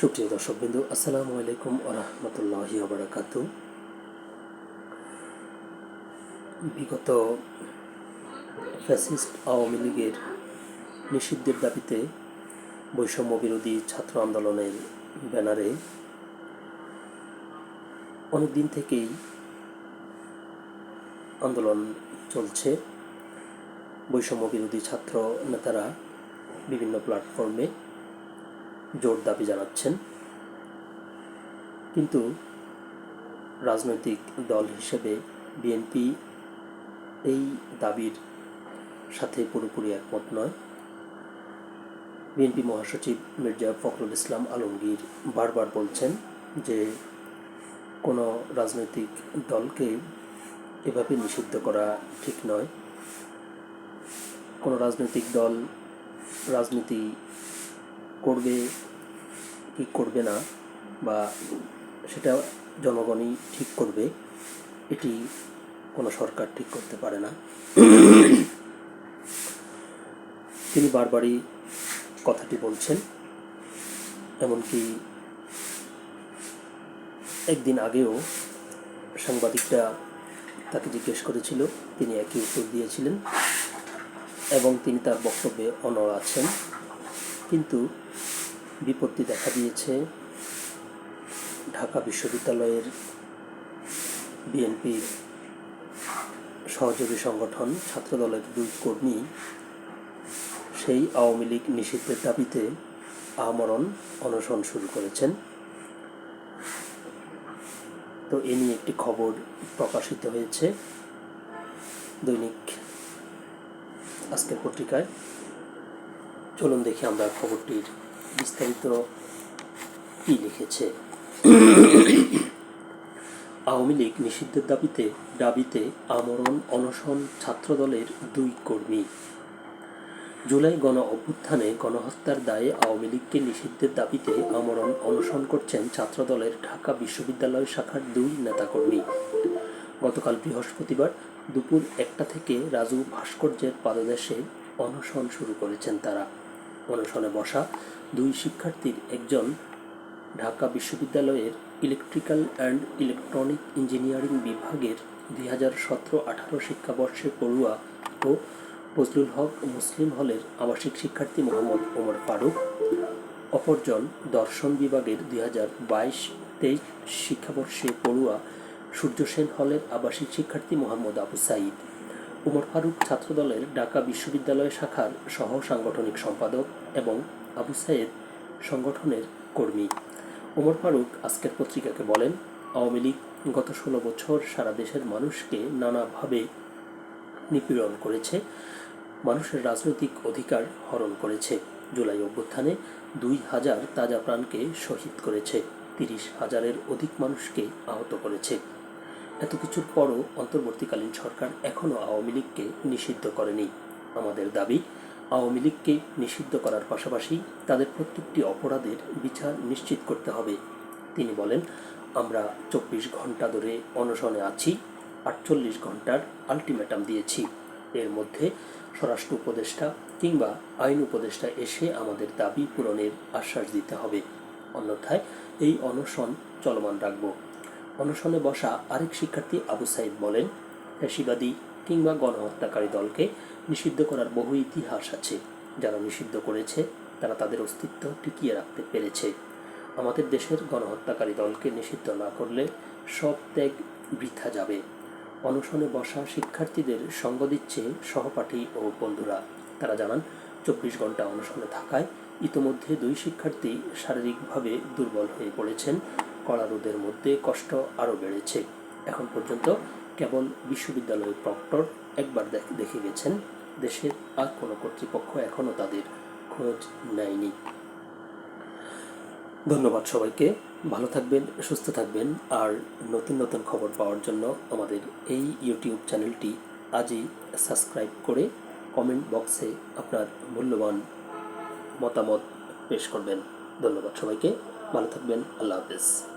সুপ্রিয় দর্শক বিন্দু আসসালামু আলাইকুম আরহামতুল্লাহি আবরাকাত বিগত ফ্যাসিস্ট আওয়ামী লীগের নিষিদ্ধের দাবিতে বৈষম্য বিরোধী ছাত্র আন্দোলনের ব্যানারে অনেক দিন থেকেই আন্দোলন চলছে। বৈষম্য বিরোধী ছাত্র নেতারা বিভিন্ন প্ল্যাটফর্মে জোর দাবি জানাচ্ছেন। কিন্তু রাজনৈতিক দল হিসেবে বিএনপি এই দাবির সাথে পুরোপুরি একমত নয়। বিএনপি মহাসচিব মির্জা ফখরুল ইসলাম আলমগীর বারবার বলছেন যে কোনো রাজনৈতিক দলকে এভাবে নিষিদ্ধ করা ঠিক নয়। কোনো রাজনৈতিক দল রাজনীতি করবে কি করবে না বা সেটা জনগণই ঠিক করবে, এটি কোনো সরকার ঠিক করতে পারে না। তিনি বারবারই কথাটি বলছেন, এমনকি একদিন আগেও সাংবাদিকরা তাকে জিজ্ঞেস করেছিল, তিনি একই উত্তর দিয়েছিলেন এবং তিনি তার বক্তব্যে অনড় আছেন। কিন্তু বিপত্তি দেখা দিয়েছে ঢাকা বিশ্ববিদ্যালয়ের বিএনপির সহযোগী সংগঠন ছাত্রদলের দুই কর্মী সেই আওয়ামী লীগ নিষিদ্ধের দাবিতে আমরণ অনশন শুরু করেছেন। তো এ নিয়ে একটি খবর প্রকাশিত হয়েছে। দৈনিক আজকের পত্রিকায়। চলুন দেখি আমরা খবরটির বিস্তারিত কি লিখেছে। আওয়ামী লীগ নিষিদ্ধের দাবিতে দাবিতে আমরণ অনশন ছাত্রদলের দুই কর্মী। জুলাই গণ অভ্যুত্থানে গণহত্যার দায়ে আওয়ামী লীগকে নিষিদ্ধের দাবিতে আমরণ অনশন করছেন ছাত্রদলের ঢাকা বিশ্ববিদ্যালয় শাখার দুই নেতাকর্মী। গতকাল বৃহস্পতিবার দুপুর একটা থেকে রাজু ভাস্কর্যের পাদদেশে অনশন শুরু করেছেন তারা। অনশনে বসা দুই শিক্ষার্থীর একজন ঢাকা বিশ্ববিদ্যালয়ের ইলেকট্রিক্যাল অ্যান্ড ইলেকট্রনিক ইঞ্জিনিয়ারিং বিভাগের দুই হাজার সতেরো আঠারো শিক্ষাবর্ষে পড়ুয়া ও ফজলুল হক মুসলিম হলের আবাসিক শিক্ষার্থী মোহাম্মদ ওমর ফারুক, অপরজন দর্শন বিভাগের দুই হাজার বাইশ তেইশ শিক্ষাবর্ষে পড়ুয়া সূর্য সেন হলের আবাসিক শিক্ষার্থী মোহাম্মদ আবু সাইদ উমর ফারুক ছাত্রদলের ঢাকা বিশ্ববিদ্যালয় শাখার সহ সাংগঠনিক সম্পাদক এবং আবু সাইদ সংগঠনের কর্মী। ওমর ফারুক আজকের পত্রিকাকে বলেন, আওয়ামী লীগ গত ষোলো বছর সারা দেশের মানুষকে নানাভাবে নিপীড়ন করেছে, মানুষের রাজনৈতিক অধিকার হরণ করেছে। জুলাই অভ্যুত্থানে দুই হাজার তাজা প্রাণকে শহীদ করেছে, তিরিশ হাজারের অধিক মানুষকে আহত করেছে। এত কিছুর পরও অন্তর্বর্তীকালীন সরকার এখনও আওয়ামী লীগকে নিষিদ্ধ করেনি। আমাদের দাবি, আওয়ামী লীগকে নিষিদ্ধ করার পাশাপাশি তাদের প্রত্যেকটি অপরাধের বিচার নিশ্চিত করতে হবে। তিনি বলেন, আমরা চব্বিশ ঘণ্টা ধরে অনশনে আছি, আটচল্লিশ ঘণ্টার আলটিমেটাম দিয়েছি। এর মধ্যে স্বরাষ্ট্র উপদেষ্টা কিংবা আইন উপদেষ্টা এসে আমাদের দাবি পূরণের আশ্বাস দিতে হবে। অন্যথায় এই অনশন চলমান রাখব। অনশনে বসা আরেক শিক্ষার্থী আবু সাইদ বলেন, ফ্যাসিবাদী কিংবা গণহত্যাকারী দলকে নিষিদ্ধ করার বহু ইতিহাস আছে। যারা নিষিদ্ধ করেছে, তারা তাদের অস্তিত্ব টিকিয়ে রাখতে পেরেছে। আমাদের দেশের গণহত্যাকারী দলকে নিষিদ্ধ না করলে সব ত্যাগ বৃথা যাবে। অনশনে বসা শিক্ষার্থীদের সঙ্গ দিচ্ছে সহপাঠী ও বন্ধুরা। তারা জানান, চব্বিশ ঘণ্টা অনশনে থাকায় ইতোমধ্যে দুই শিক্ষার্থী শারীরিকভাবে দুর্বল হয়ে পড়েছেন। কড়া রোদের মধ্যে কষ্ট আরও বেড়েছে। এখন পর্যন্ত কেবল বিশ্ববিদ্যালয়ের প্রক্টর একবার দেখে গেছেন, দেশের আর কোনো কর্তৃপক্ষ এখনও তাদের খোঁজ নেয়নি। ধন্যবাদ সবাইকে। ভালো থাকবেন, সুস্থ থাকবেন, আর নতুন নতুন খবর পাওয়ার জন্য আমাদের এই ইউটিউব চ্যানেলটি আজই সাবস্ক্রাইব করে কমেন্ট বক্সে আপনার মূল্যবান মতামত পেশ করবেন। ধন্যবাদ সবাইকে। ভালো থাকবেন। আল্লাহ হাফেজ।